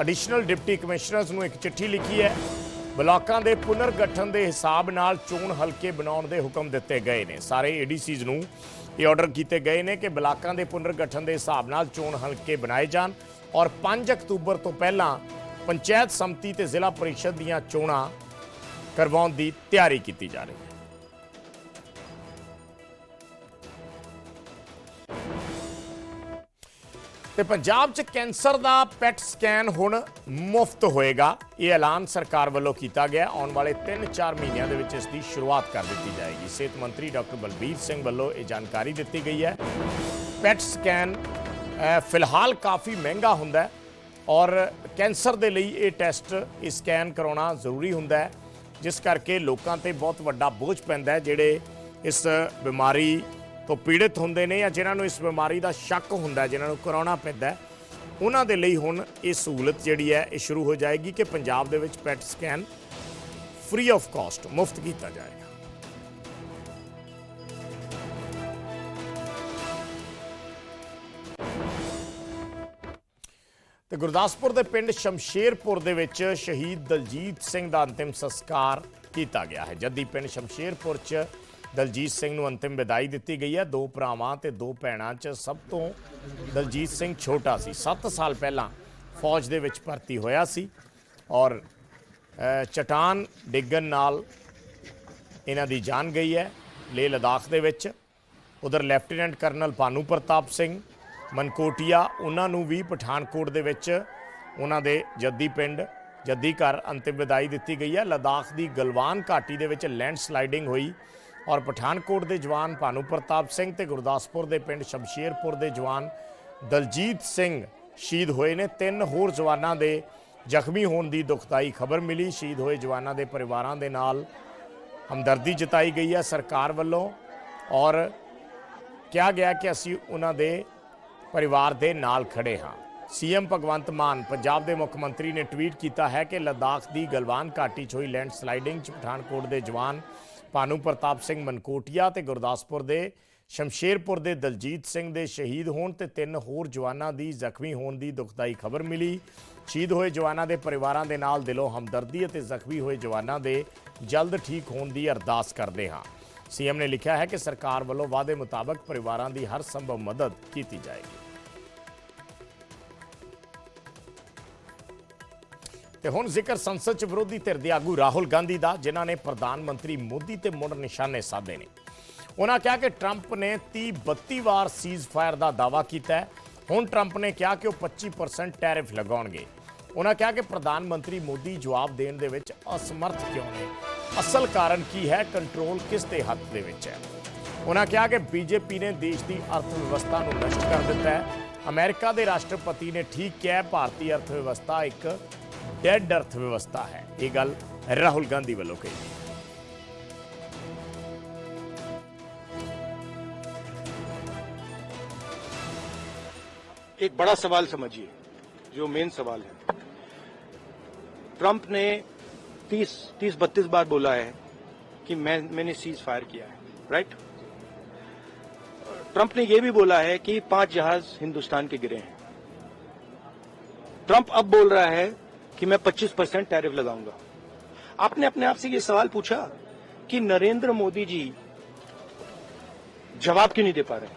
ਐਡੀਸ਼ਨਲ ਡਿਪਟੀ ਕਮਿਸ਼ਨਰਸ ਨੂੰ ਇੱਕ ਚਿੱਠੀ ਲਿਖੀ ਹੈ। ਬਲਾਕਾਂ ਦੇ ਪੁਨਰਗਠਨ ਦੇ ਹਿਸਾਬ ਨਾਲ ਚੋਣ ਹਲਕੇ ਬਣਾਉਣ ਦੇ ਹੁਕਮ ਦਿੱਤੇ ਗਏ ਨੇ। ਸਾਰੇ ਏਡੀਸੀਜ਼ ਨੂੰ ਇਹ ਆਰਡਰ ਕੀਤੇ ਗਏ ਨੇ ਕਿ ਬਲਾਕਾਂ ਦੇ ਪੁਨਰਗਠਨ ਦੇ ਹਿਸਾਬ ਨਾਲ ਚੋਣ ਹਲਕੇ ਬਣਾਏ ਜਾਣ ਔਰ 5 ਅਕਤੂਬਰ ਤੋਂ ਪਹਿਲਾਂ ਪੰਚਾਇਤ ਸੰਮਤੀ ਤੇ ਜ਼ਿਲ੍ਹਾ ਪਰਿਸ਼ਦ ਦੀਆਂ ਚੋਣਾਂ ਕਰਵਾਉਣ ਦੀ ਤਿਆਰੀ ਕੀਤੀ ਜਾ ਰਹੀ ਹੈ। ਤੇ ਪੰਜਾਬ 'ਚ ਕੈਂਸਰ ਦਾ ਪੈਟ ਸਕੈਨ ਹੁਣ ਮੁਫਤ ਹੋਏਗਾ। ਇਹ ਐਲਾਨ ਸਰਕਾਰ ਵੱਲੋਂ ਕੀਤਾ ਗਿਆ। ਆਉਣ ਵਾਲੇ 3-4 ਮਹੀਨਿਆਂ ਦੇ ਵਿੱਚ ਇਸ ਦੀ ਸ਼ੁਰੂਆਤ ਕਰ ਦਿੱਤੀ ਜਾਏਗੀ। ਸਿਹਤ ਮੰਤਰੀ ਡਾਕਟਰ ਬਲਬੀਰ ਸਿੰਘ ਵੱਲੋਂ ਇਹ ਜਾਣਕਾਰੀ ਦਿੱਤੀ ਗਈ ਹੈ। ਪੈਟ ਸਕੈਨ ਫਿਲਹਾਲ ਕਾਫੀ ਮਹਿੰਗਾ ਹੁੰਦਾ ਹੈ ਔਰ ਕੈਂਸਰ ਦੇ ਲਈ ਇਹ ਟੈਸਟ, ਇਹ ਸਕੈਨ ਕਰਾਉਣਾ ਜ਼ਰੂਰੀ ਹੁੰਦਾ ਹੈ। ਜਿਸ ਕਰਕੇ ਲੋਕਾਂ ਤੇ ਬਹੁਤ ਵੱਡਾ ਬੋਝ ਪੈਂਦਾ ਹੈ ਜਿਹੜੇ ਇਸ ਬਿਮਾਰੀ ਤੋਂ ਪੀੜਿਤ ਹੁੰਦੇ ਨੇ ਜਾਂ ਜਿਨ੍ਹਾਂ ਨੂੰ ਇਸ ਬਿਮਾਰੀ ਦਾ ਸ਼ੱਕ ਹੁੰਦਾ ਜਿਨ੍ਹਾਂ ਨੂੰ ਕਰਾਉਣਾ ਪੈਂਦਾ ਉਹਨਾਂ ਦੇ ਲਈ ਹੁਣ ਇਹ ਸਹੂਲਤ ਜਿਹੜੀ ਹੈ, ਇਹ ਸ਼ੁਰੂ ਹੋ ਜਾਏਗੀ ਕਿ ਪੰਜਾਬ ਦੇ ਵਿੱਚ PET scan free of cost ਮੁਫਤ ਕੀਤਾ ਜਾਏਗਾ ਤੇ ਗੁਰਦਾਸਪੁਰ ਦੇ ਪਿੰਡ ਸ਼ਮਸ਼ੇਰਪੁਰ ਦੇ ਵਿੱਚ ਸ਼ਹੀਦ ਦਲਜੀਤ ਸਿੰਘ ਦਾ ਅੰਤਿਮ ਸੰਸਕਾਰ ਕੀਤਾ ਗਿਆ ਹੈ। ਜੱਦੀ ਪਿੰਡ ਸ਼ਮਸ਼ੇਰਪੁਰ 'ਚ ਦਲਜੀਤ ਸਿੰਘ ਨੂੰ ਅੰਤਿਮ ਵਿਦਾਈ ਦਿੱਤੀ ਗਈ ਹੈ। ਦੋ ਭਰਾਵਾਂ ਤੇ ਦੋ ਭੈਣਾਂ 'ਚ ਸਭ ਤੋਂ ਦਲਜੀਤ ਸਿੰਘ ਛੋਟਾ ਸੀ। 7 ਸਾਲ ਪਹਿਲਾਂ ਫੌਜ ਦੇ ਵਿੱਚ ਭਰਤੀ ਹੋਇਆ ਸੀ ਔਰ ਅ, ਚਟਾਨ ਡਿੱਗਣ ਨਾਲ ਇਹਨਾਂ ਦੀ ਜਾਨ ਗਈ ਹੈ। ਲੇਹ ਲਦਾਖ ਦੇ ਵਿੱਚ। ਉਧਰ ਲੈਫਟੀਨੈਂਟ ਕਰਨਲ ਭਾਨੂ ਪ੍ਰਤਾਪ ਸਿੰਘ ਮਨਕੋਟੀਆ, ਉਹਨਾਂ ਨੂੰ ਵੀ ਪਠਾਨਕੋਟ ਦੇ ਵਿੱਚ ਉਹਨਾਂ ਦੇ ਜੱਦੀ ਪਿੰਡ, ਜੱਦੀ ਘਰ ਅੰਤਿਮ ਵਿਦਾਈ ਦਿੱਤੀ ਗਈ ਹੈ। ਲਦਾਖ ਦੀ ਗਲਵਾਨ ਘਾਟੀ ਦੇ ਵਿੱਚ ਲੈਂਡ ਸਲਾਈਡਿੰਗ ਹੋਈ ਔਰ ਪਠਾਨਕੋਟ ਦੇ ਜਵਾਨ ਭਾਨੂ ਪ੍ਰਤਾਪ ਸਿੰਘ ਤੇ ਗੁਰਦਾਸਪੁਰ ਦੇ ਪਿੰਡ ਸ਼ਮਸ਼ੇਰਪੁਰ ਦੇ ਜਵਾਨ ਦਲਜੀਤ ਸਿੰਘ ਸ਼ਹੀਦ ਹੋਏ ਨੇ। ਤਿੰਨ ਹੋਰ ਜਵਾਨਾਂ ਦੇ ਜ਼ਖਮੀ ਹੋਣ ਦੀ ਦੁਖਦਾਈ ਖਬਰ ਮਿਲੀ। ਸ਼ਹੀਦ ਹੋਏ ਜਵਾਨਾਂ ਦੇ ਪਰਿਵਾਰਾਂ ਦੇ ਨਾਲ ਹਮਦਰਦੀ ਜਤਾਈ ਗਈ ਹੈ ਸਰਕਾਰ ਵੱਲੋਂ ਔਰ ਕਿਹਾ ਗਿਆ ਕਿ ਅਸੀਂ ਉਹਨਾਂ ਦੇ ਪਰਿਵਾਰ ਦੇ ਨਾਲ ਖੜੇ ਹਾਂ। ਸੀਐਮ ਭਗਵੰਤ ਮਾਨ, ਪੰਜਾਬ ਦੇ ਮੁੱਖ ਮੰਤਰੀ ਨੇ ਟਵੀਟ ਕੀਤਾ ਹੈ ਕਿ ਲਦਾਖ ਦੀ ਗਲਵਾਨ ਘਾਟੀ 'ਚ ਹੋਈ ਲੈਂਡ ਸਲਾਈਡਿੰਗ 'ਚ ਪਠਾਨਕੋਟ ਦੇ ਜਵਾਨ ਭਾਨੂ ਪ੍ਰਤਾਪ ਸਿੰਘ ਮਨਕੋਟੀਆ ਤੇ ਗੁਰਦਾਸਪੁਰ ਦੇ ਸ਼ਮਸ਼ੇਰਪੁਰ ਦੇ ਦਲਜੀਤ ਸਿੰਘ ਦੇ ਸ਼ਹੀਦ ਹੋਣ ਤੇ ਤਿੰਨ ਹੋਰ ਜਵਾਨਾਂ ਦੀ ਜ਼ਖਮੀ ਹੋਣ ਦੀ ਦੁਖਦਾਈ ਖਬਰ ਮਿਲੀ। ਸ਼ਹੀਦ ਹੋਏ ਜਵਾਨਾਂ ਦੇ ਪਰਿਵਾਰਾਂ ਦੇ ਨਾਲ ਦਿਲੋਂ ਹਮਦਰਦੀ ਅਤੇ ਜ਼ਖਮੀ ਹੋਏ ਜਵਾਨਾਂ ਦੇ ਜਲਦ ਠੀਕ ਹੋਣ ਦੀ ਅਰਦਾਸ ਕਰਦੇ ਹਾਂ। ਸੀਐਮ ਨੇ ਲਿਖਿਆ ਹੈ ਕਿ ਸਰਕਾਰ ਵੱਲੋਂ ਵਾਅਦੇ ਮੁਤਾਬਕ ਪਰਿਵਾਰਾਂ ਦੀ ਹਰ ਸੰਭਵ ਮਦਦ ਕੀਤੀ ਜਾਏਗੀ। ਤੇ ਹੁਣ ਜ਼ਿਕਰ ਸੰਸਦ ਚ ਵਿਰੋਧੀ ਧਿਰ ਦੇ ਆਗੂ ਰਾਹੁਲ ਗਾਂਧੀ ਦਾ, ਜਿਨ੍ਹਾਂ ਨੇ ਪ੍ਰਧਾਨ ਮੰਤਰੀ ਮੋਦੀ ਤੇ ਮੁੜ ਨਿਸ਼ਾਨੇ ਸਾਧੇ ਨੇ। ਉਹਨਾਂ ਕਿਹਾ ਕਿ ਟਰੰਪ ਨੇ 30 32 ਵਾਰ ਸੀਜ਼ ਫਾਇਰ ਦਾ ਦਾਅਵਾ ਕੀਤਾ ਹੈ। ਹੁਣ ਟਰੰਪ ਨੇ ਕਿਹਾ ਕਿ ਉਹ 25% ਟੈਰਿਫ ਲਗਾਉਣਗੇ। ਉਹਨਾਂ ਕਿਹਾ ਕਿ ਪ੍ਰਧਾਨ ਮੰਤਰੀ ਮੋਦੀ ਜਵਾਬ ਦੇਣ ਦੇ ਵਿੱਚ ਅਸਮਰਥ ਕਿਉਂ ਨੇ? ਅਸਲ ਕਾਰਨ ਕੀ ਹੈ ਕੰਟਰੋਲ ਕਿਸ ਦੇ ਹੱਥ ਦੇ ਵਿੱਚ ਹੈ ਉਹਨਾਂ ਕਿਹਾ ਕਿ ਬੀਜੇਪੀ ਨੇ ਦੇਸ਼ ਦੀ ਅਰਥ ਵਿਵਸਥਾ ਨੂੰ ਨਸ਼ਟ ਕਰ ਦਿੱਤਾ ਹੈ ਅਮਰੀਕਾ ਦੇ ਰਾਸ਼ਟਰਪਤੀ ਨੇ ਠੀਕ ਕਿਹਾ ਹੈ, ਭਾਰਤੀ ਅਰਥ ਵਿਵਸਥਾ ਇੱਕ ਡੈਡ ਅਰਥ ਵਿਵਸਥਾ ਹੈ ਇਹ ਗੱਲ ਰਾਹੁਲ ਗਾਂਧੀ ਵੱਲੋਂ ਕਹੀ ਗਈ एक बड़ा सवाल समझिए जो मेन सवाल है ट्रंप ने 30 30 बत्तीस बार बोला है कि मैं, मैंने सीज फायर किया है राइट ट्रंप ने यह भी बोला है कि पाँच जहाज़ हिंदुस्तान के गिरे हैं। ट्रंप अब बोल रहा है कि मैं 25 परसेंट टैरिफ लगाऊँगा। आपने अपने आप से ये सवाल पूछा कि नरेंद्र मोदी जी जवाब क्यों नहीं दे पा रहे?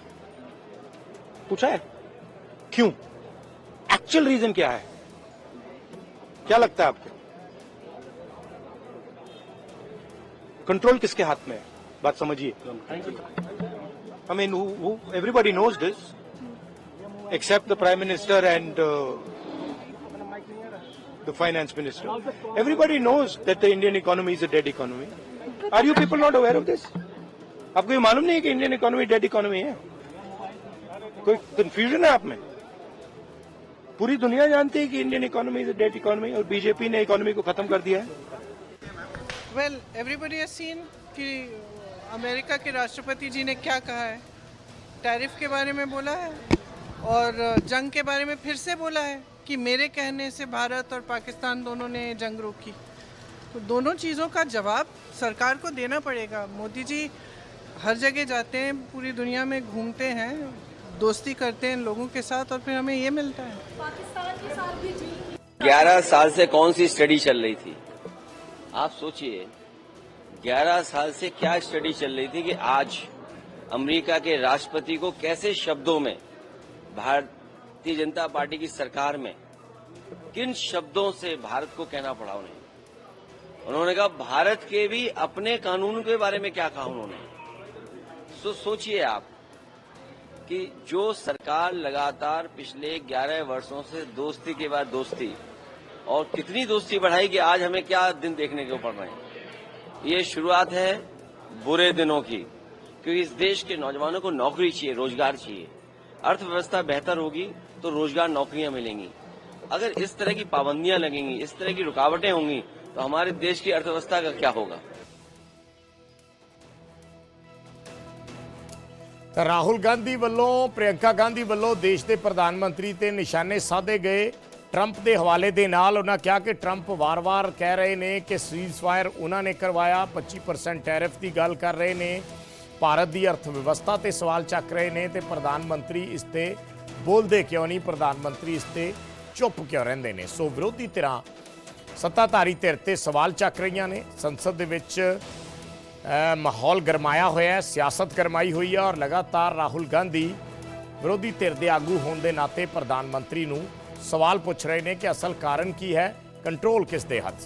पूछा है? क्यों? एक्चुअल रीजन क्या है? क्या लगता है आपको? कंट्रोल किसके हाथ में है? बात समझिए। हमें everybody knows this except the prime minister and the finance minister everybody knows that the Indian economy is a dead economy are you people not aware of this आपको ये मालूम नहीं है कि इंडियन इकोनॉमी डेड इकोनॉमी है? कोई confusion है आप में? पूरी दुनिया जानती है कि Indian economy is a dead economy और बीजेपी ने इकोनॉमी को खत्म कर दिया है। वेल एवरीबडी हैज़ सीन कि अमेरिका के राष्ट्रपति जी ने क्या कहा है। टैरिफ के बारे में बोला है और जंग के बारे में फिर से बोला है कि मेरे कहने से भारत और पाकिस्तान दोनों ने जंग रोकी। तो दोनों चीज़ों का जवाब सरकार को देना पड़ेगा। मोदी जी हर जगह जाते हैं पूरी दुनिया में घूमते हैं दोस्ती करते हैं लोगों के साथ और फिर हमें ये मिलता है। ग्यारह साल से कौन सी स्टडी चल रही थी? आप सोचिए, ग्यारह साल से क्या स्टडी चल रही थी कि आज अमेरिका के राष्ट्रपति को कैसे शब्दों में, भारतीय जनता पार्टी की सरकार में, किन शब्दों से भारत को कहना पड़ा उन्हें? उन्होंने कहा, भारत के भी अपने कानून के बारे में क्या कहा उन्होंने? सो सोचिए आप कि जो सरकार लगातार पिछले 11 वर्षों से दोस्ती के बाद दोस्ती और कितनी दोस्ती बढ़ाई कि आज हमें क्या दिन देखने को पड़ रहे हैं ये शुरुआत है बुरे दिनों की क्योंकि इस देश के नौजवानों को नौकरी चाहिए रोजगार चाहिए अर्थव्यवस्था बेहतर होगी तो रोजगार नौकरियां मिलेंगी अगर इस तरह की पाबंदियां लगेंगी इस तरह की रुकावटें होंगी तो हमारे देश की अर्थव्यवस्था का क्या होगा ਤਾਂ ਰਾਹੁਲ ਗਾਂਧੀ ਵੱਲੋਂ ਪ੍ਰਿਯੰਕਾ ਗਾਂਧੀ ਵੱਲੋਂ ਦੇਸ਼ ਦੇ ਪ੍ਰਧਾਨ ਮੰਤਰੀ ਤੇ ਨਿਸ਼ਾਨੇ ਸਾਧੇ ਗਏ ਟਰੰਪ ਦੇ ਹਵਾਲੇ ਦੇ ਨਾਲ ਉਹਨਾਂ ਕਿਹਾ ਕਿ ਟਰੰਪ ਵਾਰ-ਵਾਰ ਕਹਿ ਰਹੇ ਨੇ ਕਿ ਸੀਜ਼ਫਾਇਰ ਉਹਨਾਂ ਨੇ ਕਰਵਾਇਆ 25% ਟੈਰਿਫ ਦੀ ਗੱਲ ਕਰ ਰਹੇ ਨੇ, ਭਾਰਤ ਦੀ ਅਰਥ ਵਿਵਸਥਾ ਤੇ ਸਵਾਲ ਚੱਕ ਰਹੇ ਨੇ ਤੇ ਪ੍ਰਧਾਨ ਮੰਤਰੀ ਇਸ ਤੇ ਬੋਲਦੇ ਕਿਉਂ ਨਹੀਂ? ਪ੍ਰਧਾਨ ਮੰਤਰੀ ਇਸ ਤੇ ਚੁੱਪ ਕਿਉਂ ਰਹਿੰਦੇ ਨੇ? ਸੋ ਵਿਰੋਧੀ ਧਿਰਾਂ ਸੱਤਾਧਾਰੀ ਧਿਰ ਤੇ ਸਵਾਲ ਚੱਕ ਰਹੀਆਂ ਨੇ। ਸੰਸਦ ਦੇ ਵਿੱਚ ਮਾਹੌਲ ਗਰਮਾਇਆ ਹੋਇਆ ਹੈ, ਸਿਆਸਤ ਗਰਮਾਈ ਹੋਈ ਹੈ ਔਰ ਲਗਾਤਾਰ ਰਾਹੁਲ ਗਾਂਧੀ ਵਿਰੋਧੀ ਧਿਰ ਦੇ ਆਗੂ ਹੋਣ ਦੇ ਨਾਤੇ ਪ੍ਰਧਾਨ ਮੰਤਰੀ ਨੂੰ ਸਵਾਲ ਪੁੱਛ ਰਹੇ ਨੇ ਕਿ ਅਸਲ ਕਾਰਨ ਕੀ ਹੈ ਕੰਟਰੋਲ ਕਿਸ ਦੇ ਹੱਥ